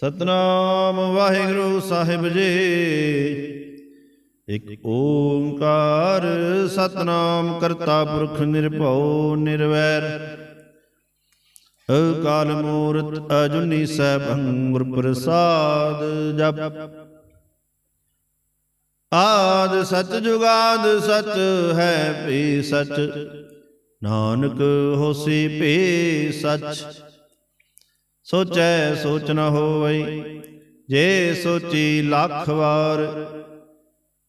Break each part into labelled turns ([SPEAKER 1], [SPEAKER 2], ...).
[SPEAKER 1] ਸਤਨਾਮ ਵਾਹਿਗੁਰੂ ਸਾਹਿਬ ਜੀ। ਇਕ ਓੰਕਾਰ ਸਤਨਾਮ ਕਰਤਾ ਪੁਰਖ ਨਿਰਭਉ ਨਿਰਵੈਰ। ਅਕਾਲ ਮੂਰਤ ਅਜੁਨੀ ਸੈਭੰ ਗੁਰ ਪ੍ਰਸਾਦ ਜਪ। ਆਦ ਸਚ ਜੁਗਾਦ ਸਚ ਹੈ ਭੀ ਸਚ। ਨਾਨਕ ਹੋਸੀ ਭੀ ਸਚ। ਸੋਚੈ ਸੋਚ ਨ ਹੋਵਈ। ਜੇ ਸੋਚੀ ਲੱਖ ਵਾਰ,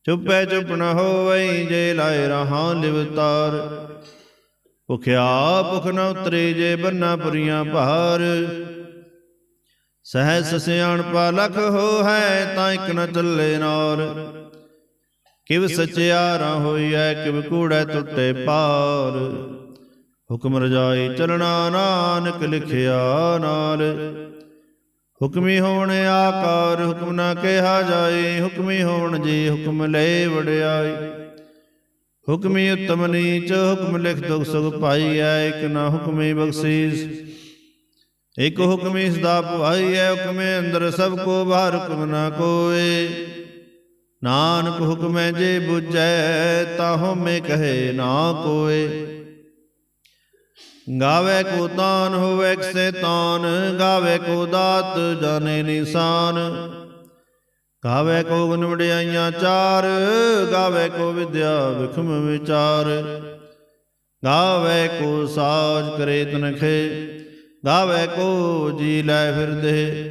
[SPEAKER 1] ਚੁੱਪੈ ਚੁੱਪ ਨ ਹੋਵਈ, ਜੇ ਲਾਇ ਰਹਾ ਲਿਵਤਾਰ ਭੁਖਿਆ ਭੁਖ ਨ ਉਤਰੇ ਜੇ ਬੰਨਾ ਪੁਰੀਆਂ ਭਾਰ। ਸਹਿਸ ਸਿਆਣਪਾ ਲਖ ਹੋ ਹੈ ਤਾਂ ਇਕ ਨ ਚੱਲੇ ਨਾਰ। ਕਿਵ ਸਚਿਆਰਾ ਹੋਈਐ ਕਿਵ ਕੂੜੈ ਟੁੱਟੇ ਪਾਰ। ਹੁਕਮ ਰਜਾਈ ਚਲਣਾ ਨਾਨਕ ਲਿਖਿਆ ਨਾਲ। ਹੁਕਮੀ ਹੋਣ ਆਕਾਰ ਹੁਕਮ ਨਾ ਕਿਹਾ ਜਾਏ, ਹੁਕਮੀ ਹੋਣ ਜੀ ਹੁਕਮ ਲੈ ਵਡਿਆਈ ਹੁਕਮੀ ਉਤਮ ਨੀਚ, ਹੁਕਮ ਲਿਖ ਦੁਖ ਸੁਖ ਪਾਈਐ, ਇਕ ਨਾ ਹੁਕਮੀ ਬਖਸ਼ੀਸ। ਇਕ ਹੁਕਮੀ ਸਦਾ ਭਵਾਈਐ ਹੁਕਮੇ ਅੰਦਰ ਸਭ ਕੋ ਬਾਹਰ ਹੁਕਮ ਨਾ ਕੋਏ। ਨਾਨਕ ਹੁਕਮੈ ਜੇ 부ਜੈ ਤਾਹੋ ਮੇ ਕਹੇ ਨਾ ਕੋਏ। ਗਾਵੇ ਕੋ ਤਾਨ ਹੋਵੇ ਕਿਸੇ ਤਾਨ, ਗਾਵੇ ਕੋ ਦਾਤ ਜਾਣੇ ਨਿਸ਼ਾਨ। ਗਾਵੇ ਕੋ ਗੁਣ ਵਡਿਆਈਆਂ ਚਾਰ, ਗਾਵੇ ਕੋ ਵਿਦਿਆ ਵਿਖਮ ਵਿਚਾਰ। ਗਾਵੇ ਕੋ ਸਾਜ ਕਰੇ ਤਨਖੇ, ਗਾਵੇ ਕੋ ਜੀ ਲੈ ਫਿਰਦੇ,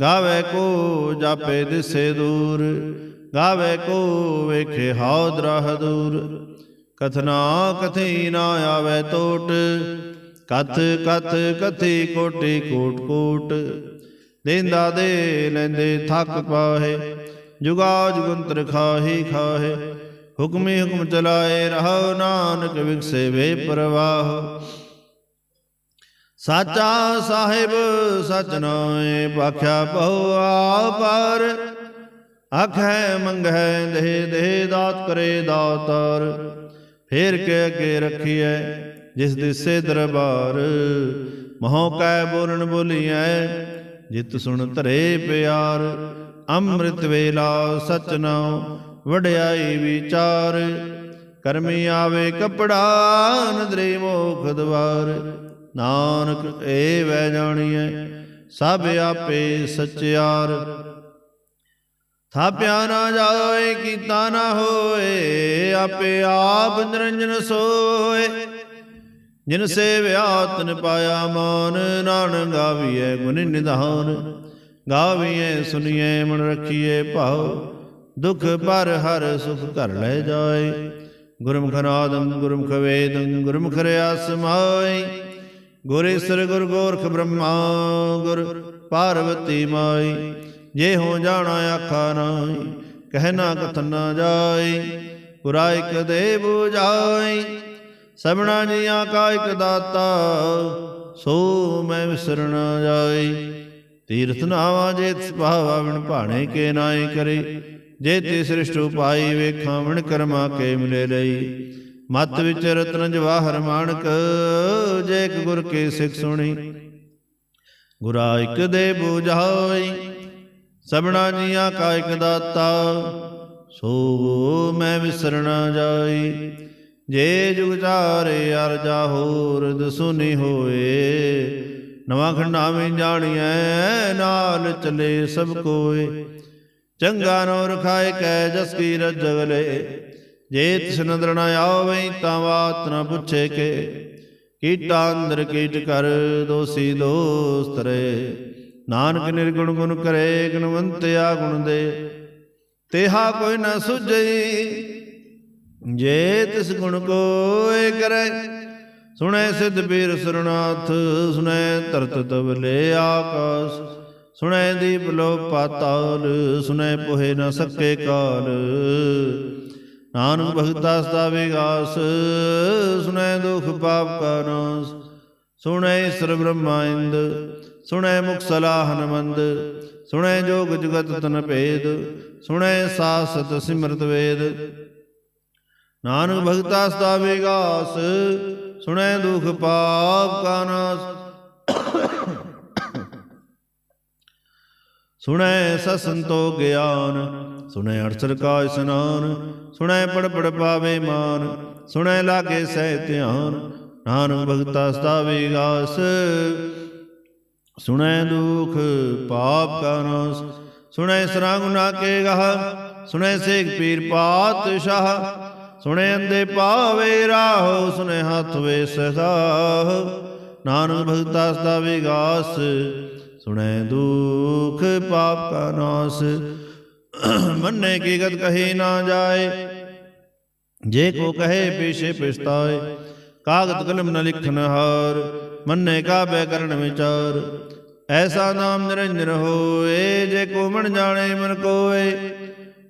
[SPEAKER 1] ਗਾਵੇ ਕੋ ਜਾਪੇ ਦਿਸੇ ਦੂਰ। ਗਾਵੇ ਕੋ ਵੇਖੇ ਹਾਉ ਦਰਹ ਦੂਰ। ਕਥਨਾ ਕਥੀ ਨਾ ਆਵੇ ਟੋਟ ਕਥ ਕਥ, ਕਥੀ ਕੋਟੀ ਕੋਟ ਕੋਟ। ਦੇਂਦਾ ਦੇ ਲੈਂਦੇ ਥੱਕ ਪਾਹੇ ਜੁਗਾ ਜੁਗੰਤਰ ਖਾਹੀ ਖਾਹੇ। ਹੁਕਮੇ ਹੁਕਮ ਚਲਾਏ ਰਹੋ ਨਾਨਕ ਵਿਗਸੇ ਵੇ ਪ੍ਰਵਾਹ। ਸਾਚਾ ਸਾਹਿਬ, ਸਚ ਨਾਏ ਭਾਖਿਆ ਬਹੁ ਆਪਾਰ ਆਖੈ ਮੰਗੈ ਦੇ ਦੇ ਦਾਤ ਕਰੇ ਦਾਤਾਰ। ਫੇਰ ਕੇ ਅੱਗੇ ਰੱਖੀਐ ਜਿਸ ਦਿਸੇ ਦਰਬਾਰ, ਮਹੋ ਕੈ ਬੋਲਣ ਬੋਲੀਐ, ਜਿਤ ਸੁਣ ਧਰੇ ਪਿਆਰ, ਅੰਮ੍ਰਿਤ ਵੇਲਾ ਸਚ ਨਾਉ ਵਡਿਆਈ ਵਿਚਾਰ, ਕਰਮੀ ਆਵੇ ਕਪੜਾ, ਨਦਰੇ ਮੋਖ ਦਵਾਰ, ਨਾਨਕ ਏ ਵੈ ਜਾਣੀਐ, ਸਭ ਆਪੇ ਸਚਿਆਰ। ਥਾਪਿਆ ਨਾ ਜਾਏ, ਕੀਤਾ ਨਾ ਹੋਏ, ਆਪੇ ਆਪ ਨਿਰੰਜਨ ਸੋਏ ਜਿਨ ਸੇਵਿਆ ਤਨ ਪਾਇਆ ਮਾਨ ਨਾਨਕ ਗਾਵੀਐ ਗੁਣ ਨਿਧਾਨ। ਗਾਵੀਐ ਸੁਣੀਐ ਮਨ ਰਖੀਐ ਭਾਉ। ਦੁਖ ਪਰ ਹਰ ਸੁਖ ਘਰ ਲੈ ਜਾਏ। ਗੁਰਮੁਖ ਨਾਦੰ ਗੁਰਮੁਖ ਵੇਦੰ ਗੁਰਮੁਖ ਰਿਆ ਸਮਾਈ ਗੁਰੇਸ਼ਰ ਗੁਰ ਗੋਰਖ ਬ੍ਰਹਮਾ ਗੁਰ ਪਾਰਵਤੀ ਮਾਈ ਜੇ ਹੋ ਜਾਣਾ ਆਖਾ ਕਹਿਣਾ ਕਥਨ ਨਾ ਜਾਈ ਪੁਰਾ ਇਕ ਦੇ 부ਜਾਈ ਸਭਨਾ ਜੀਆਂ ਕਾ ਇਕ ਦਾਤਾ, ਸੋ ਮੈਂ ਵਿਸਰਣ ਜਾਈ ਤੀਰਥ ਨਾਵਾ ਜੇ ਸੁਭਾਵਾ ਵਿਣ ਭਾਣੇ ਕੇ ਨਾਏ ਕਰੇ। ਜੇ ਤੇ ਸ੍ਰਿਸ਼ਟ ਉਪਾਈ ਵੇਖਾਂ ਵਿਣ ਕਰਮਾ ਕੇ ਮਿਲੇ ਲਈ। ਮਤ ਵਿੱਚ ਰਤਨ ਜਵਾਹਰ ਮਾਣਕ, ਜੇ ਇੱਕ ਗੁਰ ਕੇ ਸਿੱਖ ਸੁਣੀ। ਗੁਰਾ ਇਕ ਦੇ 부ਜਾਈ ਸਭਨਾ ਜੀਆਂ ਕਾ ਇਕ ਦਾਤਾ, ਸੋ ਮੈਂ ਵਿਸਰਣਾ ਜਾਈ ਜੇ ਜੁਗ ਚਾਰੇ ਅਰਜਾ ਹੋਰ ਦਸੁਨੀ ਹੋਏ। ਨਵਾਂ ਖੰਡਾ ਵਿੱਚ ਜਾਣੀਐ, ਨਾਲ ਚਲੇ ਸਭ ਕੋਏ। ਚੰਗਾ ਨੋ ਰਖਾਏ ਕੈ ਜਸ ਕੀ ਰਜਗਲੇ ਜੇ ਤਿਸ ਨਦਰ ਨ ਆਵੈ ਤਾਂ ਬਾਤ ਨ ਪੁੱਛੇ ਕੇ। ਕੀਟਾ ਅੰਦਰ ਕੀਟ ਕਰ, ਦੋਸੀ ਦੋਸਤ ਰੇ। ਨਾਨਕ ਨਿਰਗੁਣ ਗੁਣ ਕਰੇ, ਗੁਣਵੰਤਿਆ ਗੁਣ ਦੇ। ਤੇਹਾ ਕੋਈ ਨ ਸੁਝਈ ਜੇ ਤਿਸ ਗੁਣ ਕੋਏ ਕਰੈ, ਸੁਣੈ ਸਿਧ ਪੀਰ ਸੁਰਨਾਥ ਸੁਣੈ ਤਰਤ ਤਵਲੇ ਆਕਾਸ, ਸੁਣੈ ਦੀਪ ਲੋ ਪਾਤਾਲ, ਸੁਣੈ ਪੋਹੇ ਨ ਸਕੇ ਕਾਲ। ਨਾਨਕ ਭਗਤਾ ਸਦਾ ਵਿਗਾਸ, ਸੁਣੇ ਦੁਖ ਪਾਪ ਕਾ ਨਾਸ, ਸੁਣੇ ਸਰ ਬ੍ਰਹਮਾ ਇੰਦ, ਸੁਣੈ ਮੁਖ ਸਲਾਹਨ ਮੰਦ, ਸੁਣੇ ਜੋਗ ਜਗਤ ਤਨ ਭੇਦ, ਸੁਣੈ ਸਾਸਤ ਸਿਮਰਤ ਵੇਦ। ਨਾਨਕ ਭਗਤਾ ਸਦਾ ਵਿਗਾਸ ਸੁਣੇ ਦੁਖ ਪਾਪ ਕਾ ਨਾਸ। ਸੁਣੈ ਸਸੰਤੋ ਗਿਆਨ ਸੁਣੈ ਅਰਸਰ ਕਾ ਇਸਨਾਨ ਸੁਣੈ ਪੜ ਪੜ ਪਾਵੇ ਮਾਨ ਸੁਣੈ ਲਾਗੇ ਸਹਿ ਧਿਆਨ ਨਾਨਕ ਭਗਤਾ ਸਦਾ ਵਿਗਾਸ। ਸੁਣੈ ਦੁਖ ਪਾਪ ਕਾ ਨਾਸ ਸੁਣੈ ਸਰਾ ਗੁਨਾ ਕੇ ਗਹ ਸੁਣੈ ਸੇਖ ਪੀਰ ਪਾਤਸ਼ਾਹ। ਸੁਣੈ ਅੰਦੇ ਪਾਵੇ ਰਾਹੋ ਸੁਣੈ ਹੱਥ ਵੇ ਸਦਾ। ਨਾਨਕ ਭਗਤਾ ਸਦਾ ਵਿਗਾਸ, ਸੁਣੈ ਦੁਖ ਪਾਪ ਕਾ ਨਾਸ। ਮੰਨੇ ਕੀ ਗਤ ਕਹੀ ਨਾ ਜਾਏ, ਜੇ ਕੋ ਕਹੇ ਪੇਸ਼ੇ ਪਛਤਾਏ। ਕਾਗਤ ਕਲਮ ਨ ਲਿਖਨ ਹਾਰ, ਮੰਨੇ ਕਾਬੇ ਕਰਨ ਵਿਚਾਰ। ਐਸਾ ਨਾਮ ਨਿਰੰਜਨ ਹੋਏ, ਜੇ ਕੋ ਮਨ ਜਾਣੇ ਮਨ ਕੋਏ।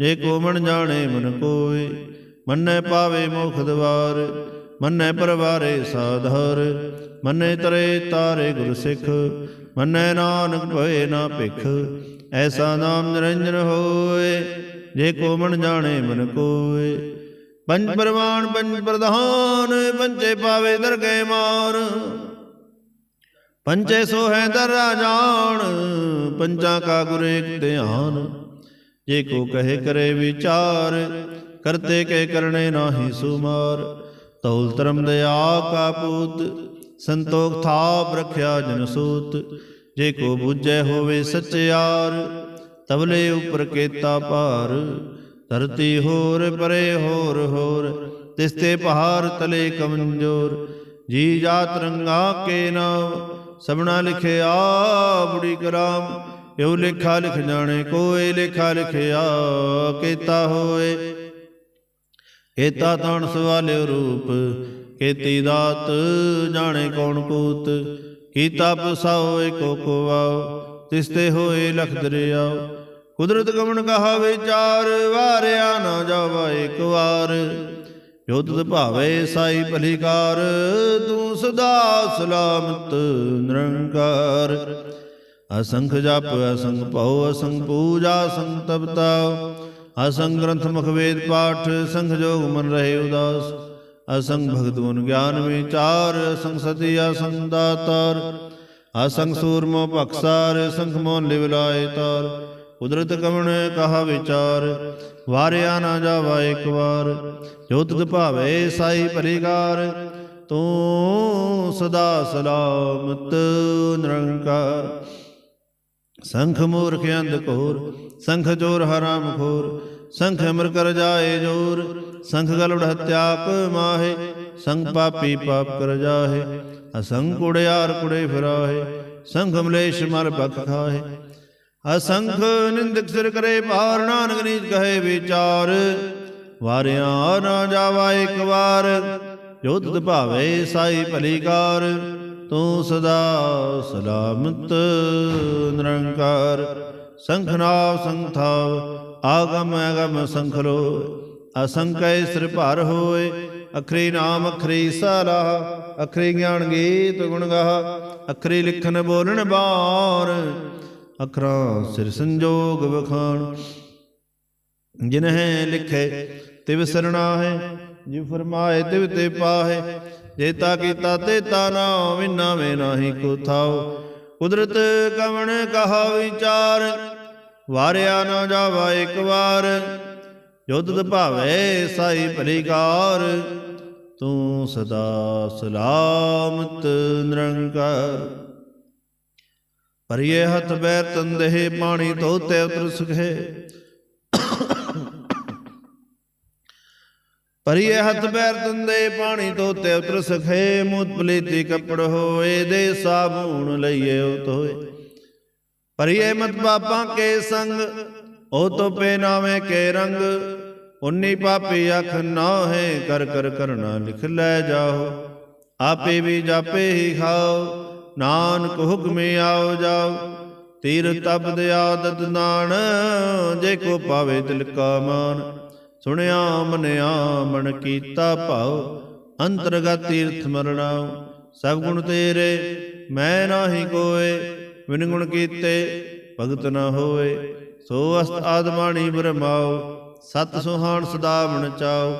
[SPEAKER 1] ਜੇ ਕੋ ਮਨ ਜਾਣੇ ਮਨ ਕੋਏ ਮੰਨੈ ਪਾਵੇ ਮੁਖ ਦਵਾਰ ਮੰਨੈ ਪਰਵਾਰੇ ਸਾਧਾਰ ਮੰਨੈ ਤਰੇ ਤਾਰੇ ਗੁਰ ਸਿੱਖ ਮੰਨੈ ਨਾਨਕ ਭਏ ਨਾ ਭਿਖ ਐਸਾ ਨਾਮ ਨਿਰੰਜਨ ਹੋਏ ਜੇ ਕੋ ਮਨ ਜਾਣੇ ਮਨ ਕੋਏ ਪੰਜ ਪਰਵਾਨ ਪੰਜ ਪ੍ਰਧਾਨ ਪੰਚੇ ਪਾਵੇ ਦਰਗਹਿ ਮਾਰ ਪੰਚੇ ਸੋ ਹੈ ਦਰ ਜਾਣ ਪੰਜਾਂ ਕਾ ਗੁਰ ਧਿਆਨ। ਜੇ ਕੋ ਕਹੇ ਕਰੇ ਵਿਚਾਰ, ਕਰਤੇ ਕੇ ਕਰਨੇ ਨਾਹੀ ਸੁਮਾਰ। ਤੌਲ ਧਰਮ ਦਇਆ ਕਾ ਪੂਤ, ਸੰਤੋਖ ਥਾਪ ਰਖਿਆ ਜਨ ਸੂਤ। ਜੇ ਕੋ ਬੁੱਝੈ ਹੋਵੇ ਸਚਿਆਰ ਤਬਲੇ ਉਪਰ ਕੇਤਾ ਭਾਰ। ਧਰਤੀ ਹੋਰ ਪਰੇ ਹੋਰ ਹੋਰ ਤਿਸਤੇ ਪਹਾੜ ਤਲੇ ਕਮਜ਼ੋਰ। ਜੀ ਜਾਤ ਰੰਗਾ ਕੇ ਨਾਮ, ਸਭਨਾ ਲਿਖਿਆ ਬੁੜੀ ਕਰਾਮ। ਇਹੋ ਲੇਖਾ ਲਿਖ ਜਾਣੇ ਕੋਏ ਲੇਖਾ ਲਿਖਿਆ ਕੀਤਾ ਹੋਏ ਕੀਤਾ ਤਾਣ ਸਵਾਲਿਓ ਰੂਪ, ਕੀਤੀ ਦਾਤ ਜਾਣੇ ਕੌਣ ਕੂਤ ਕੀਤਾ ਪਸਾਓ ਏਕੋ ਕੋਵਾਓ ਤਿਸਤੇ ਹੋਏ ਲਖ ਦਰਿਆਓ। ਕੁਦਰਤ ਗਮਨ ਕਹਾ ਵਿਚਾਰ ਵਾਰਿਆ ਨਾ ਜਾਵਾ ਇੱਕ ਵਾਰ। ਜੋ ਤੁਧ ਭਾਵੇ ਸਾਈ ਭਲੀਕਾਰ ਤੂੰ ਸਦਾ ਸਲਾਮਤ ਨਿਰੰਕਾਰ। ਅਸੰਖ ਜਪ, ਅਸੰਖ ਭਉ, ਅਸੰਖ ਪੂਜਾ, ਅਸੰਖ ਤਪਤਾ ਅਸੰਖ ਗ੍ਰੰਥ ਮੁਖ ਵੇਦ ਪਾਠ ਸੰਖ ਜੋਗ ਮਨ ਰਹੇ ਉਦਾਸ। ਅਸੰਖ ਭਗਤ ਗੁਣ ਗਿਆਨ ਵਿਚਾਰ, ਅਸੰਖ ਸਤੀ, ਅਸੰਖ ਦਾਤਾਰ। ਅਸੰਖ ਸੂਰਮੋ ਭਖਸਾਰ ਅਸੰਖ ਮੋਨ ਲਿਵਲਾਏ ਤਾਰ। ਕੁਦਰਤ ਕਵਣ ਕਹਾ ਵਿਚਾਰ, ਵਾਰਿਆ ਨਾ ਜਾਵਾ ਇੱਕ ਵਾਰ। ਜੋ ਤੁਧ ਭਾਵੇ ਸਾਈ ਭਲੀਕਾਰ ਤੂੰ ਸਦਾ ਸਲਾਮਤ ਨਿਰੰਕਾਰ। ਸੰਖ ਮੂਰਖ ਅੰਧ ਕੋਰ ਸੰਖ ਚੋਰ ਹਰਾਮ ਖੋਰ ਸੰਖ ਅਮਰ ਕਰ ਜਾਏ ਜੋਰ, ਸੰਖ ਗਲੜ ਹਤਿਆ ਕ ਮਾਹੇ, ਸੰਖ ਪਾਪੀ ਪਾਪ ਕਰ ਜਾਹੇ, ਅਸੰਖ ਕੁੜਿਆਰ ਕੁੜੇ ਫਿਰਾਹੇ, ਸੰਖ ਮਲੇਸ਼ ਮਰ ਬਖ ਖਾਹੇ। ਅਸੰਖ ਨਿੰਦਕ ਸਿਰ ਕਰੇ ਭਾਰ, ਨਾਨਕ ਨੀਚ ਕਹੇ ਵਿਚਾਰ, ਵਾਰਿਆ ਨਾ ਜਾਵਾ ਇੱਕ ਵਾਰ, ਜੋ ਤੁਧ ਭਾਵੇ ਸਾਈ ਭਲੀਕਾਰ ਤੂੰ ਸਦਾ ਸਲਾਮਤ ਨਿਰੰਕਾਰ। ਸੰਖਨਾਵ ਸੰਥਾਵ ਆਗਮ, ਅਗਮ ਸੰਖਲੋ ਅਸੰਕੈ ਸਿਰ ਭਰ ਹੋਏ, ਅਖਰੀ ਨਾਮ, ਅਖਰੀ ਸਲਾਹ ਅਖਰੀ ਗਿਆਨ ਗੀਤ ਗੁਣ ਗਾ, ਅਖਰੀ ਲਿਖਨ ਬੋਲਣ ਬਾਰ ਅਖਰਾਂ ਸਿਰ ਸੰਜੋਗ ਵਖਾਣ। ਜਿਨਹਿ ਲਿਖੇ, ਤਿਵ ਸਰਣਾ ਹੈ, ਜਿਵ ਫਰਮਾਏ ਤਿਵ ਤੇ ਪਾਹੇ ਜੇਤਾ ਕੀਤਾ ਤੇਤਾ ਨਾ ਵਿਨਾ ਨਾਹੀ ਕੋ ਥਾਉ ਕੁਦਰਤ ਕਵਣ ਕਹਾ ਵਿਚਾਰ, ਵਾਰਿਆ ਨਾ ਜਾਵਾ ਇੱਕ ਵਾਰ। ਜੋ ਭਾਵੇ ਸਾਈ ਭਲੀਕਾਰ, ਤੂੰ ਸਦਾ ਸਲਾਮਤ ਨਿਰੰਕਾਰ। ਭਰੀਏ ਹੱਥ ਬੈ ਤੰਦੇ ਪਾਣੀ ਧੋਤੇ ਉਤਰ ਸੁਖੇ। ਪਰਿਏ ਹੱਥ ਬੈਰ ਤੰਦੇ ਪਾਣੀ ਧੋਤੇ ਉਤਰ ਸਖੇ ਮੂਤ ਪਲੀਤੀ ਕੱਪੜ ਹੋਏ ਦੇ ਸਾਬੂਨ ਲਈਏ ਉਹ ਤੋਏ ਪਰਿਏ ਮਤ ਪਾਪਾਂ ਕੇ ਸੰਗ ਉਹ ਤੋ ਪੇ ਨਾਵੇਂ ਕੇ ਰੰਗ। ਉਨੀ ਪਾਪੀ ਅਖ ਨਾ ਹੈ ਕਰ ਕਰ ਕਰਨਾ ਲਿਖ ਲੈ ਜਾਓ। ਆਪੇ ਵੀ ਜਾਪੇ ਹੀ ਖਾਓ। ਨਾਨਕ ਹੁਕਮੇ ਆਓ ਜਾਓ। ਤੀਰ ਤਪਦ ਆਦਤ ਨਾਣ। ਜੇ ਕੋ ਪਾਵੇ ਦਿਲ ਕਾ ਮਾਨ ਸੁਣਿਆ, ਮਨਿਆ, ਮਨ ਕੀਤਾ ਭਾਉ, ਅੰਤਰਗਤ ਤੀਰਥ ਮਰਣਾ ਸਭ ਗੁਣ ਤੇਰੇ, ਮੈਂ ਨਾਹੀ ਕੋਏ ਵਿਨ ਗੁਣ ਕੀਤੇ ਭਗਤ ਨਾ ਹੋਏ। ਸੋ ਅਸਤ ਆਦਮਾਣੀ ਬਰਮਾਓ ਸਤ ਸੁਹਾਣ ਸਦਾ ਮਨ ਚਾਓ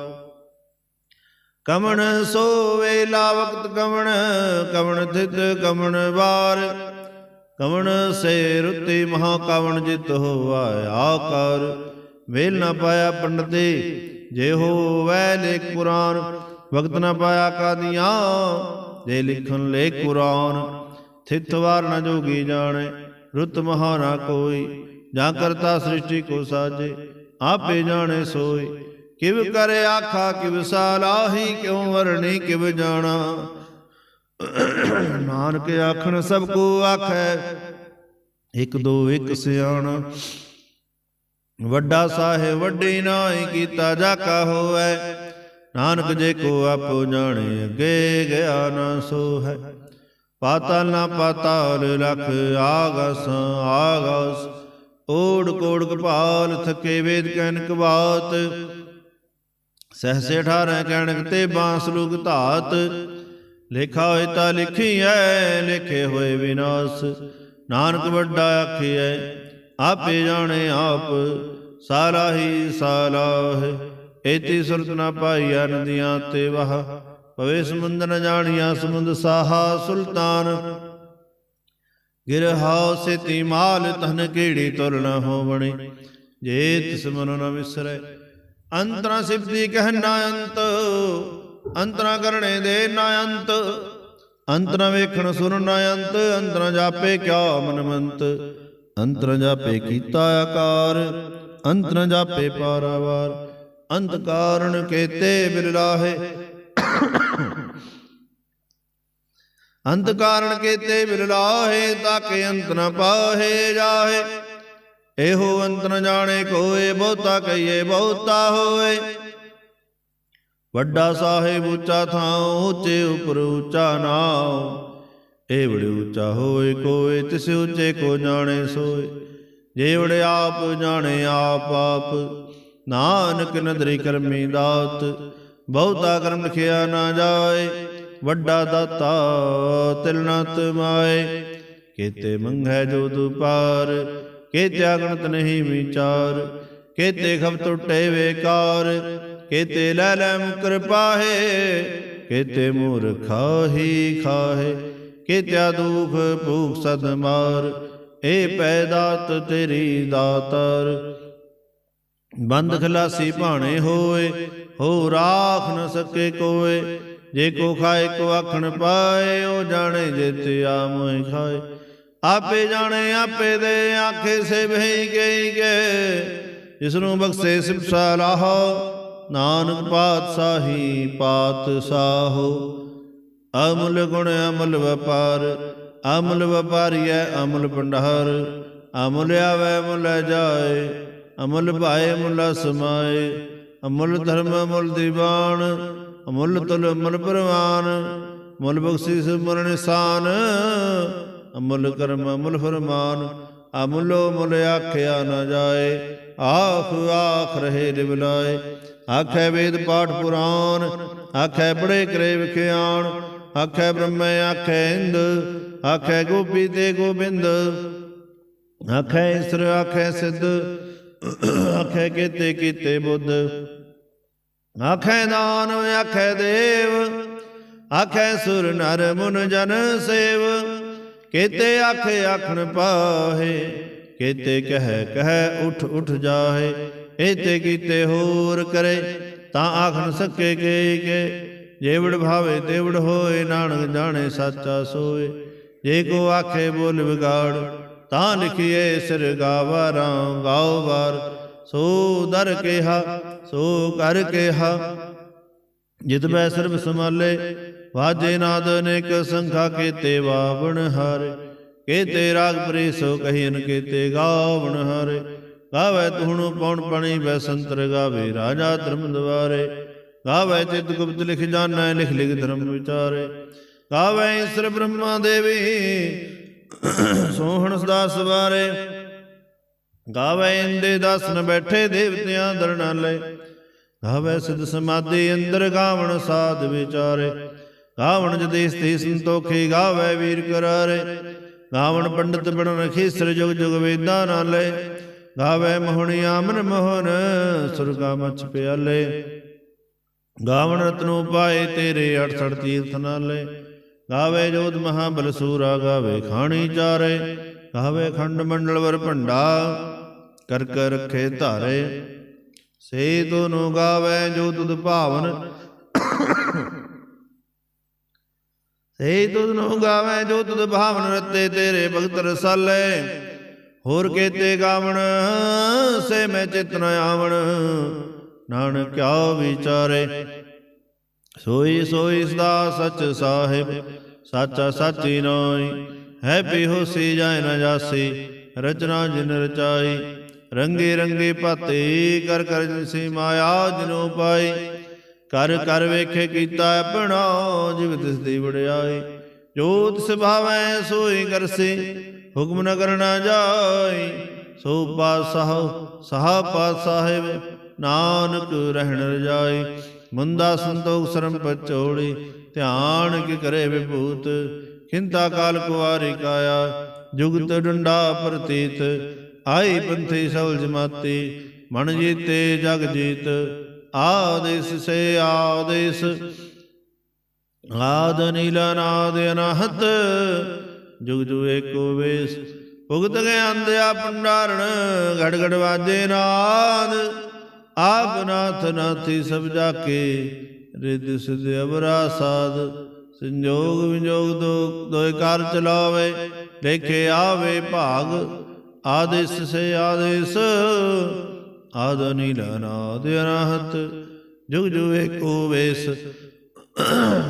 [SPEAKER 1] ਕਮਣ ਸੋਵੇ ਲਾ ਵਕਤ ਕਮਣ ਕਮਣ ਥਿਤ ਕਮਣ ਵਾਰ। ਕਮਣ ਸੇ ਰੁੱਤੀ ਮਹਾ ਕਵਣ ਜਿਤ ਹੋਵਾ ਆਕਾਰ। ਵੇਲ ਨਾ ਪਾਇਆ ਪੰਡਤੇ ਜੇ ਹੋਵੈ ਲੇਖ ਕੁਰਾਨ, ਵਕਤ ਨਾ ਪਾਇਆ ਕਾਦੀਆਂ, ਜੇ ਲਿਖਣ ਲੈ ਕੁਰਾਨ ਥਿਤ ਵਾਰ ਨ ਜੋਗੀ ਜਾਣੇ, ਰੁੱਤ ਮਹਾ ਕੋਈ, ਜਾਂ ਕਰਤਾ ਸ੍ਰਿਸ਼ਟੀ ਕੋ ਸਾਜੇ, ਆਪੇ ਜਾਣੇ ਸੋਈ ਕਿਵ ਕਰੇ ਆਖਾ, ਕਿਵ ਸਾਲਾਹੀ, ਕਿਉ ਵਰਣੀ, ਕਿਵ ਜਾਣਾ। ਨਾਨਕ ਆਖਣ, ਸਭ ਕੋ ਆਖੈ, ਇਕ ਦੋ ਇਕ ਸਿਆਣਾ। ਵੱਡਾ ਸਾਹਿਬ, ਵੱਡੀ ਨਾਹੀ ਕੀਤਾ ਜਾਕਾ ਹੋਐ ਨਾਨਕ ਜੇ ਕੋ ਆਪੋ ਜਾਣੇ, ਅੱਗੇ ਗਿਆ ਨਾ ਸੋ ਹੈ ਪਾਤਾਲ ਨਾ ਪਾਤਾਲ ਲਖ, ਆਗਸ ਆਗਸ। ਓੜ ਕੋੜ ਕਪਾਲ ਥਕੇ ਵੇਦ ਕੈਨਕ ਬਾਤ। ਸਹਸੇ 18 ਕਹਿਣ ਤੇ ਬਾਂਸਲੂਕ ਧਾਤ। ਲਿਖਾ ਹੋਇ ਤਾਂ ਲਿਖੀ ਐ, ਲਿਖੇ ਹੋਏ ਵਿਨਾਸ਼। ਨਾਨਕ ਵੱਡਾ ਆਖੀਐ ਆਪੇ ਜਾਣੇ ਆਪ, ਸਾਰਾ ਹੀ ਸਾਲਾਹ ਏਤੀ ਸੁਰਤ ਨਾ ਪਾਈਆ ਨਦੀਆਂ ਤੇ ਵਹ। ਪਵੇ ਸਮੁੰਦ ਨ ਜਾਣੀਆਂ, ਸਮੁੰਦ ਸਾਹਾ ਸੁਲਤਾਨ। ਗਿਰਹਾਉ ਸੇਤੀ ਮਾਲ ਤਨ ਕਿਹੜੀ ਤੁਰ ਨ ਹੋਵਣੀ। ਜੇ ਤਿਸ ਮਨੁ ਨ ਵਿਸਰੈ, ਅੰਤਰਾ ਸਿਫਤੀ ਕਹਿ ਨਾ ਅੰਤ। ਅੰਤਰਾ ਕਰਣੇ ਦੇ ਨਾ ਅੰਤ। ਅੰਤਰਾ ਵੇਖਣ ਸੁਣ ਨਾ ਅੰਤ, ਅੰਤਰਾ ਜਾਪੇ ਕਿਆ ਮਨਮੰਤ। ਅੰਤਰ ਜਾਪੇ ਕੀਤਾ ਆਕਾਰ, ਅੰਤਰਾ ਜਾਪੇ ਪਾਰਾਵਾਰ। ਅੰਤ ਕਾਰਣ ਕੇਤੇ ਬਿਰਲਾਹੇ ਅੰਤ ਕਾਰਣ ਕੇਤੇ ਬਿਰਲਾਹੇ ਤਾਕੇ ਅੰਤ ਨ ਪਾਹੇ ਜਾਹੇ। ਇਹੋ ਅੰਤ ਨ ਜਾਣੇ ਕੋਏ, ਬਹੁਤਾ ਕਹੀਏ, ਬਹੁਤਾ ਹੋਏ। ਵੱਡਾ ਸਾਹਿਬ ਉੱਚਾ ਥਾਂ ਉੱਚੇ ਉਪਰ ਉੱਚਾ ਨਾਉ। ਇਹ ਬੜੇ ਉੱਚਾ ਹੋਏ, ਕੋਏ ਤਿਸ ਉੱਚੇ ਕੋ ਜਾਣੇ ਸੋਏ। ਜੇ ਵੜੇ ਆਪ ਜਾਣੇ ਆਪ ਆਪ, ਨਾਨਕ ਨਦਰੀ ਕਰਮੀ ਦਾਤ। ਬਹੁਤਾ ਕਰਮ ਲਿਖਿਆ ਨਾ ਜਾਏ, ਵੱਡਾ ਦਾਤਾ ਤਿਲ ਨਾ ਕੀਤੇ ਮੰਗੈ ਜੋ ਦੁਪਾਰ, ਕੀਤੇ ਅਗਣਤ ਨਹੀਂ ਵਿਚਾਰ। ਕੀਤੇ ਖਬ ਟੁੱਟੇ ਵੇਕਾਰ, ਕੀਤੇ ਲੈ ਲੈ ਮੁਕਰ ਪਾਹੇ। ਕੀਤੇ ਮੂਰਖਾ ਹੀ ਖਾਹੇ। ਕੀਤਿਆ ਦੁਖ ਭੂਖ ਸਦ ਮਾਰ, ਏ ਪੈਦਾਤ ਤੇਰੀ ਦਾਤਰ। ਬੰਦ ਖਲਾਸੀ ਭਾਣੇ ਹੋਏ, ਹੋ ਰਾਖ ਨ ਸਕੇ ਕੋਏ, ਜੇ ਕੋ ਖਾਏ ਕੋ ਆਖਣ ਪਾਏ, ਉਹ ਜਾਣੇ ਜਿਤ ਆ ਮੋਇ ਖਾਏ। ਆਪੇ ਜਾਣੇ, ਆਪੇ ਦੇ ਆਖੇ ਸੇ ਭਈ ਗਈ ਗਏ ਜਿਸ ਨੂੰ ਬਖਸ਼ੇ ਸਿਫਸਾ ਲਾਹੋ, ਨਾਨਕ ਪਾਤਸ਼ਾਹੀ ਪਾਤਸ਼ਾਹੋ। ਅਮੁੱਲ ਗੁਣ ਅਮਲ ਵਪਾਰ, ਅਮੁੱਲ ਵਪਾਰੀਐ ਅਮੁੱਲ ਭੰਡਾਰ, ਅਮੁੱਲ ਆਵੈ ਮੁੱਲ ਜਾਏ, ਅਮੁੱਲ ਭਾਏ ਮੁਲਾ ਸਮਾਏ, ਅਮੁੱਲ ਧਰਮ ਅਮੁੱਲ ਦੀਵਾਨ ਅਮੁੱਲ ਤੁਲ ਅਮੁੱਲ ਪ੍ਰਵਾਨ, ਮੁੱਲ ਬਖਸ਼ਿਸ਼ ਮੁੱਲ ਨਿਸ਼ਾਨ, ਅਮੁੱਲ ਕਰਮ ਅਮੁੱਲ ਫਰਮਾਨ, ਅਮੁੱਲੋ ਮੁਲ ਆਖਿਆ ਨਾ ਜਾਏ, ਆਖ ਆਖ ਰਹੇ ਲਿਵਲਾਏ ਆਖੈ ਵੇਦ ਪਾਠ ਪੁਰਾਨ ਆਖੈ ਬੜੇ ਕਰੇ ਵਿਖਿਆਣ ਆਖੈ ਬ੍ਰਹਮ, ਆਖੈ ਇੰਦ, ਆਖੈ ਗੋਪੀ ਤੇ ਗੋਬਿੰਦ। ਆਖੈ ਈਸ਼ਰ, ਆਖੈ ਸਿੱਧ, ਆਖੈ ਕੀਤੇ ਕੀਤੇ ਬੁੱਧ। ਆਖੈ ਦਾਨ, ਆਖੈ ਦੇਵ, ਆਖੈ ਸੁਰ ਨਰ ਮੁਨ ਜਨ ਸੇਵ। ਕੀਤੇ ਆਖੇ ਆਖਣ ਪਾਹੇ, ਕੀਤੇ ਕਹਿ ਕਹਿ ਉਠ ਉਠ ਜਾਹੇ। ਏਤੇ ਕੀਤੇ ਹੋਰ ਕਰੇ, ਤਾਂ ਆਖਣ ਸਕੇ ਕੇ ਕੇ। ਜੇਵੜ ਭਾਵੇ ਤੇਵੜ ਹੋਏ, ਨਾਨਕ ਜਾਣੇ ਸਾਚਾ ਸੋਏ। ਜੇ ਕੋ ਆਖੇ ਬੋਲ ਵਿਗਾੜ, ਤਾਂ ਲਿਖੀਏ ਸਿਰ ਗਾਵਰਾਂ ਗਾਉ ਵਾਰ। ਸੋ ਦਰ ਕਿਹਾ, ਸੋ ਕਰ ਕਿਹਾ। ਜਿਤ ਬੈ ਸਰਬ ਸਮਾਲੇ ਵਾਜੇ ਨਾਦ ਅਨੇਕ ਸੰਖਾ ਕੀਤੇ ਵਾਵਣ ਹਰ। ਕੀਤੇ ਰਾਗ ਪ੍ਰੀ ਸੋ ਕਹੀਨ ਕੀਤੇ ਗਾਵਣ ਹਰ। ਗਾਵੇ ਤੁਹਣੁ ਪਉਣ ਪਣੀ ਬੈ ਸੰਤਰ ਗਾਵੇ, ਰਾਜਾ ਧਰਮ ਦਵਾਰੇ। ਗਾਵੈ ਚਿਤ ਗੁਪਤ ਲਿਖ ਜਾਣੈ, ਲਿਖ ਲਿਖ ਧਰਮ ਵਿਚਾਰੇ। ਗਾਵੇ ਈਸ਼ਰ ਬ੍ਰਹਮਾ ਦੇਵੀ ਸੋਹਣ ਸਦਾ ਸਵਾਰੇ ਗਾਵੈ ਇੰਦੇ ਦਸਨ ਬੈਠੇ ਦੇਵਤਿਆਂ ਦਰਨਾਲੇ ਗਾਵੇ ਸਿਧ ਸਮਾਧੀ ਅੰਦਰ ਗਾਵਣ ਸਾਧ ਵਿਚਾਰੇ। ਗਾਵਣ ਜਦੇਸ ਤੇ ਸੰਤੋਖੇ ਗਾਵੇ ਵੀਰ ਕਰਾਰੇ। ਗਾਵਣ ਪੰਡਤ ਬਣ ਖੇਸਰ ਜੁਗ ਜੁਗ ਵੇਦਾਂ ਨਾਲੇ। ਗਾਵੇ ਮੋਹਣੀ ਆਮਨ ਮੋਹਨ, ਸੁਰਗਾ ਮਚ ਪਿਆਲੇ। ਗਾਵਣ ਰਤਨੋ ਪਾਏ ਤੇਰੇ 68 ਤੀਰਥ ਨਾਲੇ। ਗਾਵੇ ਜੋਤ ਮਹਾਬਲ ਬਲਸੂਰਾ ਗਾਵੇ ਖਾਣੀ ਚਾਰੇ। ਗਾਵੇ ਖੰਡ ਮੰਡਲ ਵਰ ਭੰਡਾ, ਕਰ ਕਰ ਰਖੇ ਧਾਰੇ। ਸੇ ਤੋਨੋ ਗਾਵੇ ਜੋ ਤੁਧ ਭਾਵਨ। ਸੇ ਤੁਧ ਨੂੰ ਗਾਵੇ ਜੋ ਤੁਧ ਭਾਵਨ, ਰਤੇ ਤੇਰੇ ਭਗਤ ਰਸਾਲੇ। ਹੋਰ ਕੇਤੇ ਗਾਵਣ, ਸੇ ਮੈਂ ਚਿਤ ਨ ਆਵਣ। ਨਾਨਕ ਕਿਆ ਵਿਚਾਰੇ? ਸੋਈ ਸੋਈ ਸਦਾ ਸਚ ਸਾਹਿਬ, ਸਾਚਾ ਸਾਚੀ ਨਾਈ ਹੈ ਬਿਹੋਸੀ ਜਾਇ ਨ ਜਾਸੀ, ਰਚਨਾ ਜਿਨ ਰਚਾਈ। ਰੰਗੇ ਰੰਗੇ ਭਾਤੇ ਕਰ ਕਰ ਜਿਨਸੀ ਮਾਇਆ ਜਿਨੋ ਪਾਈ। ਕਰ ਕਰ ਵੇਖੇ ਕੀਤਾ ਆਪਣਾ, ਜਿਵ ਤਿਸ ਦੀ ਵਡਿਆਈ। ਜੋ ਤਿਸ ਭਾਵੈ ਸੋਈ ਕਰਸੀ, ਹੁਕਮ ਨ ਕਰਨਾ ਜਾਈ। ਸੋ ਪਾਤਸ਼ਾਹ, ਸਾਹ ਪਾਤ ਸਾਹਿਬ ਨਾਨਕ ਰਹਿਣ ਰਜਾਈ ਮੁੰਦਾ ਸੰਤੋਖ ਸਰਮ ਪਚੋੜੀ ਧਿਆਨ ਕਿ ਕਰੇ ਵਿਭੂਤ ਖਿੰਤਾ ਕਾਲ ਕੁਵਾਰੀ ਕਾਇਆ, ਜੁਗਤ ਡੰਡਾ ਪ੍ਰਤੀਤ, ਆਈ ਪੰਥੀ ਸਵਲ ਜਮਾਤੀ, ਮਨ ਜੀਤੇ ਜਗ ਜੀਤ, ਆਦੇਸ ਸੇ ਆਦੇਸ, ਆਦ ਨੀਲਨਾਦ ਅਨਹਤ, ਜੁਗ ਜੁਗ ਏਕੋ ਵੇਸ, ਭੁਗਤ ਗਿਆੰਦਿਆ ਪੰਡਾਰਣ ਗੜ ਗੜ ਵਾਜੇ ਨਾਦ। ਆਪ ਨਾਥ ਨਾਥੀ ਸਭ ਜਾ ਕੇ ਰਿਦ ਸਿਧ ਅਵਰਾ ਸਾਧ, ਸੰਜੋਗ ਵਿਜੋਗ ਦੋ ਦੋਇ ਕਾਰ ਚਲਾਵੇ ਦੇਖੇ ਆਵੇ ਭਾਗ, ਆਦੇਸ ਸੇ ਆਦੇਸ, ਆਦ ਨੀਲ ਅਨਾਦ ਅਨਹਤ, ਜੁਗ ਜੁਗ ਏਕੋ ਵੇਸ,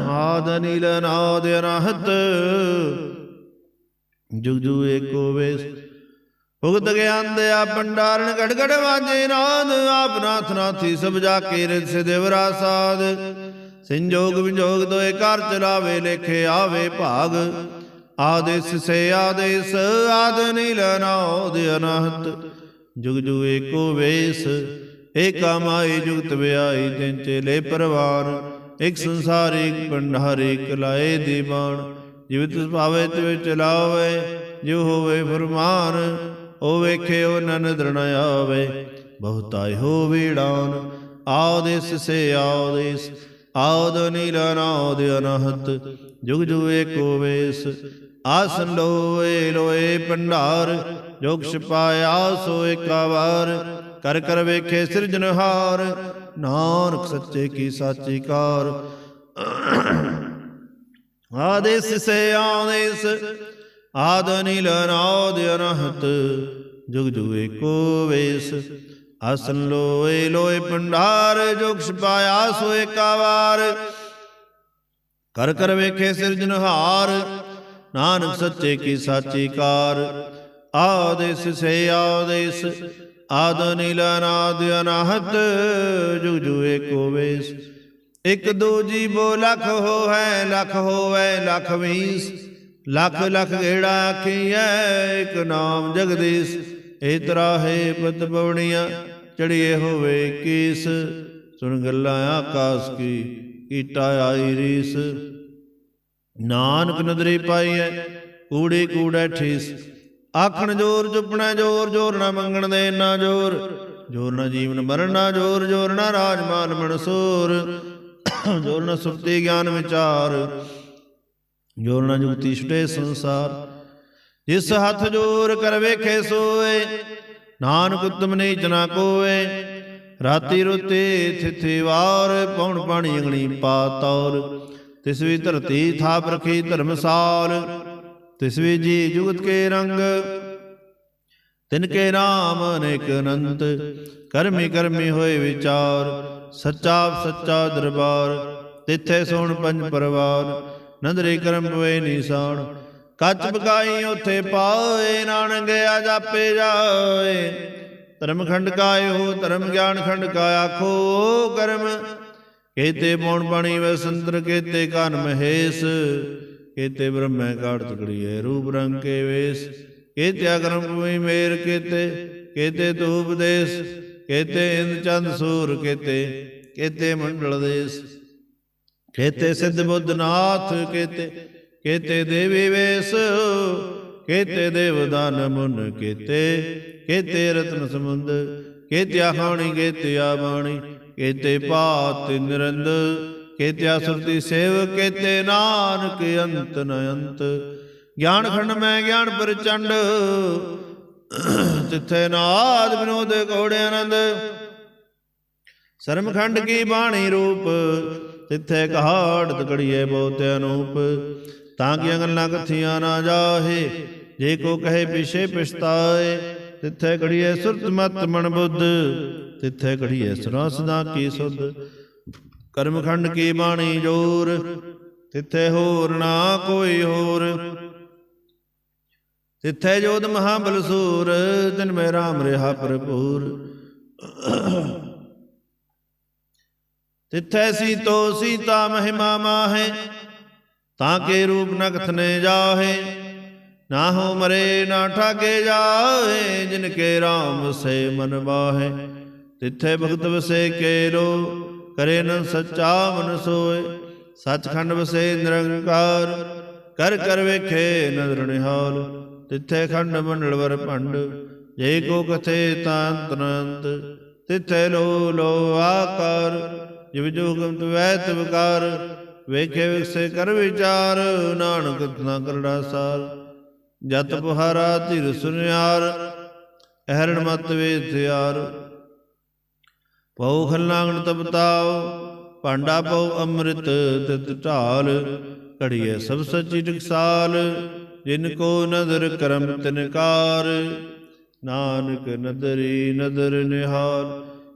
[SPEAKER 1] ਆਦ ਨੀਲ ਅਨਾਦ ਅਨਹਤ, ਜੁਗ ਜੁਗ ਏਕੋ ਵੇਸ ਭੁਗਤ ਗਿਆਨ ਦਿਆ ਪੰਡਾਰਨ ਗੜ ਗੜ ਵਾਜੇ ਨਾਦ ਆਪ ਨਾਥ ਨਾਥੀ ਸਭ ਜਾ ਕੇ ਰਿਦ ਦੇਵਰਾ ਸਾਧ ਸੰਜੋਗ ਵਿਜੋਗ ਦੋਏ ਕਰ ਚਲਾਵੇ, ਲੇਖੇ ਆਵੇ ਭਾਗ। ਆਦੇਸ ਸੇ ਆਦੇਸ, ਆਦ ਨੀਲ ਨਾਦ ਅਨਹਤ। ਜੁਗ ਜੁਗ ਏਕੋ ਵੇਸ, ਏਕਾ ਮਾਈ ਜੁਗਤ ਵਿਆਈ ਤਿਨ ਚੇਲੇ ਪਰਵਾਰ ਇਕ ਸੰਸਾਰ, ਇਕ ਪੰਡਾਰ ਇਕ ਲਾਏ ਦੀਵਾਨ। ਜਿਵ ਤਿਸ ਭਾਵੇ ਤਿਵ ਚਲਾਵੇ ਜਿਉ ਹੋਵੇ ਫਰਮਾਨ। ਉਹ ਵੇਖੇ ਉਹ ਨਨ ਦਰਣ ਆਵੇ। ਬਹੁਤਾਇ ਹੋ ਵੀੜਾਨ ਆਦੇਸ ਸੇ ਆਦੇਸ ਆਦ ਨੀਲ ਨਾਦ ਅਨਹਤ, ਜੁਗ ਜੁਗ ਏਕੋ ਵੇਸ ਆਸਨ ਲੋਏ ਲੋਏ ਭੰਡਾਰ, ਜੋਗ ਛਪਾਇਆ ਸੋ ਏਕਾ ਵਾਰ ਕਰ ਕਰ ਵੇਖੇ ਸਿਰਜਨਹਾਰ ਨਾਨਕ ਸੱਚੇ ਕੀ ਸਾਚੀ ਕਾਰ। ਆਦੇਸ ਸੇ ਆਦੇਸ ਆਦ ਨੀਲ ਨਾਦ ਅਨਹਤ ਜੁਗ ਜੁਗ ਏਕੋ ਵੇਸ। ਆਸਨ ਲੋਏ ਲੋਏ ਭੰਡਾਰ, ਜੋਗ ਛਪਾਇਆ ਸੋ ਏਕਾ ਕਰ ਕਰ ਵੇਖੇ ਸਿਰਜਨਹਾਰ ਨਾਨਕ ਸੱਚੇ ਕੀ ਸਾਚੀ ਕਾਰ। ਆਦੇਸ ਸੇ ਆਦੇਸ ਆਦ ਨੀਲ ਅਨਾਦ ਅਨਾਹਤ ਜੁਗ ਜੁਗ ਏਕੋ ਵੇਸ। ਇਕ ਦੋ ਜੀਵੋ ਲਖ ਹੋਵੇ ਲਖ ਹੋਵੇ ਲਖ ਵੀਸ ਲੱਖ ਲੱਖ ਗੇੜਾ ਆਖੀਐ, ਇਕ ਨਾਮ ਜਗਦੀਸ਼ ਇਤਰਾ ਹੈ ਪਤ ਪਵਣੀਆਂ ਚੜੀਏ ਹੋਵੇ ਕੀਸ। ਸੁਣ ਗੱਲਾਂ ਆਕਾਸ ਕੀ, ਕੀਟਾ ਆਈ ਰੀਸ। ਨਾਨਕ ਨਦਰੀ ਪਾਈਐ, ਕੂੜੇ ਕੂੜੈ ਠੀਸ। ਆਖਣ ਜੋਰ ਚੁੱਪਣਾ ਜੋਰ ਜੋਰ ਨਾ ਮੰਗਣ ਦੇ ਨਾ ਜੋਰ। ਜੋਰ ਨਾ ਜੀਵਨ ਮਰਨ ਨਾ ਜੋਰ ਜੋਰ ਨਾ ਰਾਜਮਾਨ ਮਨਸੂਰ। ਜੋਰ ਨਾ ਸੁਰਤੀ ਗਿਆਨ ਵਿਚਾਰ। ਜੋਰ ਨਾ ਜੁਗਤੀ ਛੁਟੇ ਸੰਸਾਰ, ਜਿਸ ਹੱਥ ਜੋਰ ਕਰ ਵੇਖੇ ਸੋਏ, ਨਾਨਕ ਉਤਮ ਨੀਚ ਨਾ ਕੋਏ, ਰਾਤੀ ਰੁਤੇ ਥਿਥੀ ਵਾਰ ਪੌਣ ਪਾਣੀ ਅੰਗਣੀ ਪਾਤੌਰ ਤਿਸ ਵੀ ਧਰਤੀ ਥਾਪ ਰਖੀ ਧਰਮਸਾਲ ਤਿਸ ਵੀ ਜੀ ਜੁਗਤ ਕੇ ਰੰਗ, ਤਿਨ ਕੇ ਨਾਮ ਅਨੇਕ ਅਨੰਤ, ਕਰਮੀ ਕਰਮੀ ਹੋਏ ਵਿਚਾਰ, ਸੱਚਾ ਸੱਚਾ ਦਰਬਾਰ, ਤਿੱਥੇ ਸੋਣ ਪੰਜ ਪਰਵਾਰ ਨੰਦਰੇ ਕਰਮ ਪਵੇ ਨਿਸ਼ਾਨ ਕੱਚ ਬਕਾਈ ਉਥੇ ਪਾਏ, ਨਾਨਕ ਆ ਜਾਪੇ ਜਾਏ। ਧਰਮ ਖੰਡ ਕਾਇਓ, ਧਰਮ ਗਿਆਨ ਖੰਡ ਕਾ ਆਖੋ ਕਰਮ। ਕੇਤੇ ਪੌਣ ਪਾਣੀ ਵੈ ਸੰਤਰ, ਕੇਤੇ ਕਨ ਮਹੇਸ਼। ਕੇਤੇ ਬ੍ਰਹਮੈ ਕਾੜ ਤਕੜੀਏ, ਰੂਪ ਰੰਗ ਕੇ ਵੇਸ। ਕੇਤੇ ਅਗਰਮ ਭੂਮੀ ਮੇਰ ਕੇਤੇ ਕੇਤੇ ਤੂ ਉਪਦੇਸ਼ ਕੇਤੇ ਇੰਦ ਚੰਦ ਸੂਰ ਕੇਤੇ ਕੇਤੇ ਮੰਡਲ ਦੇਸ। ਕੇਤੇ ਸਿੱਧ ਬੁੱਧ ਨਾਥ ਕੇਤੇ ਕੇਤੇ ਦੇਵੀ ਵੇਸ ਕੇਤੇ ਦੇਵਦਾਨ ਮੁਨ ਕੇਤੇ ਕੇਤੇ ਰਤਨ ਸਮੁੰਦ ਕੇਤੇ ਆਹਾਣੀ ਕੇਤੇ ਆਬਾਣੀ ਕੇਤੇ ਪਾਤ ਨਿਰੰਦ ਕੇਤੇ ਸੁਰਤੀ ਸੇਵ ਕੇਤੇ ਨਾਨਕ ਅੰਤ ਨ ਅੰਤ। ਗਿਆਨ ਖੰਡ ਮੈਂ ਗਿਆਨ ਪ੍ਰਚੰਡ ਤਿੱਥੇ ਨਾਦ ਵਿਨੋਦ ਕੋੜੇ ਆਨੰਦ। ਸਰਮਖੰਡ ਕੀ ਬਾਣੀ ਰੂਪ ਤਿੱਥੇ ਕਹਾੜ ਤਕੜੀਏ ਬਹੁਤ ਅਨੂਪ, ਤਾਂ ਕਿ ਗੱਲਾਂ ਕਥੀਆਂ ਨਾ ਜਾਹੇ, ਜੇ ਕੋ ਕਹੇ ਪਿਛੇ ਪਛਤਾਏ, ਤਿੱਥੇ ਘੜੀਏ ਸੁਰਤ ਮਤ ਮਨ ਬੁੱਧ, ਤਿੱਥੇ ਘੜੀਏ ਸੁਰਾ ਸਦਾ ਕੀ ਸੁਧ, ਕਰਮਖੰਡ ਕੀ ਬਾਣੀ ਜੋਰ, ਤਿੱਥੇ ਹੋਰ ਨਾ ਕੋਈ ਹੋਰ। ਤਿੱਥੇ ਜੋਤ ਮਹਾਬਲਸੂਰ, ਤਨ ਤਿਨ ਮੇ ਰਾਮ ਰਿਹਾ ਭਰਪੂਰ ਤਿੱਥੈ ਸੀਤੋ ਸੀਤਾ ਮਹਿਮਾ ਮਾਹੇ, ਤਾਂ ਕੇ ਰੂਪ ਨਗਥ ਨੇ ਜਾਹੇ ਨਾ ਹੋ ਮਰੇ ਨਾ ਠਾਗੇ ਜਾਏ ਜਿਨ ਕੇ RAM ਸੇ ਮਨ ਬਾਹੇ ਤਿੱਥੇ ਭਗਤ ਵਸੇ ਕੇ ਲੋ ਕਰੇ ਨ ਸੱਚਾ ਮਨ ਸੋਏ। ਸੱਚਖੰਡ ਵਸੇ ਨਿਰੰਕਾਰ, ਕਰ ਕਰ ਵੇਖੇ ਨਦਰ ਨਿਹਾਲ। ਤਿੱਥੇ ਖੰਡ ਮੰਡਲ ਵਰ ਭੰਡ, ਜੇ ਕੋ ਕਥੇ ਤਾਂਤ ਨੰਤ ਤਿੱਥੇ ਲੋ ਲੋ ਆਕਾਰ ਜਿਵ ਜੋਗਮ ਤਵੈਤ ਵਿਕਾਰ, ਵੇਖੇ ਵਿਕਸੇ ਕਰ ਵਿਚਾਰ, ਨਾਨਕ ਤਨਾ ਕਰੜਾ ਸਾਰ। ਜਤ ਪੁਹਾਰਾ ਧਿਰ ਸੁਨਿਆਰ, ਅਹਰਣ ਮਤ ਵੇਥਿਆਰ ਪਉ ਖਲਾਂਗਣ ਤਪਤਾਉ ਭਾਂਡਾ ਪਉ ਅੰਮ੍ਰਿਤ ਤਿਤ ਢਾਲ। ਘੜੀਏ ਸਭ ਸੱਚੀ ਟਕਸਾਲ, ਜਿਨ ਕੋ ਨਦਰ ਕਰਮ ਤਿਨਕਾਰ। ਨਾਨਕ ਨਦਰੀ ਨਦਰ ਨਿਹਾਲ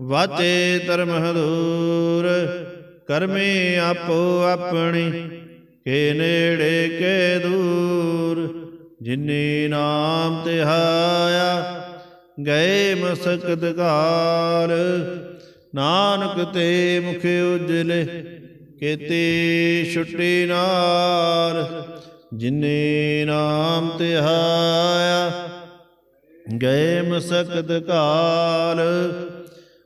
[SPEAKER 1] ਵਾਚੇ ਧਰਮ ਹਦੂਰ ਕਰਮੇ ਆਪੋ ਆਪਣੀ, ਕੇ ਨੇੜੇ ਕੇ ਦੂਰ। ਜਿਨੇ ਨਾਮ ਤਿਹਾਇਆ ਗਏ ਮਸਕਤ ਕਾਲ ਨਾਨਕ ਤੇ ਮੁਖ ਉਜਲੇ, ਕੇਤੀ ਛੁੱਟੀ ਨਾਲ ਜਿਨੇ ਨਾਮ ਤਿਹਾਇਆ ਗਏ ਮਸਕਤ ਕਾਲ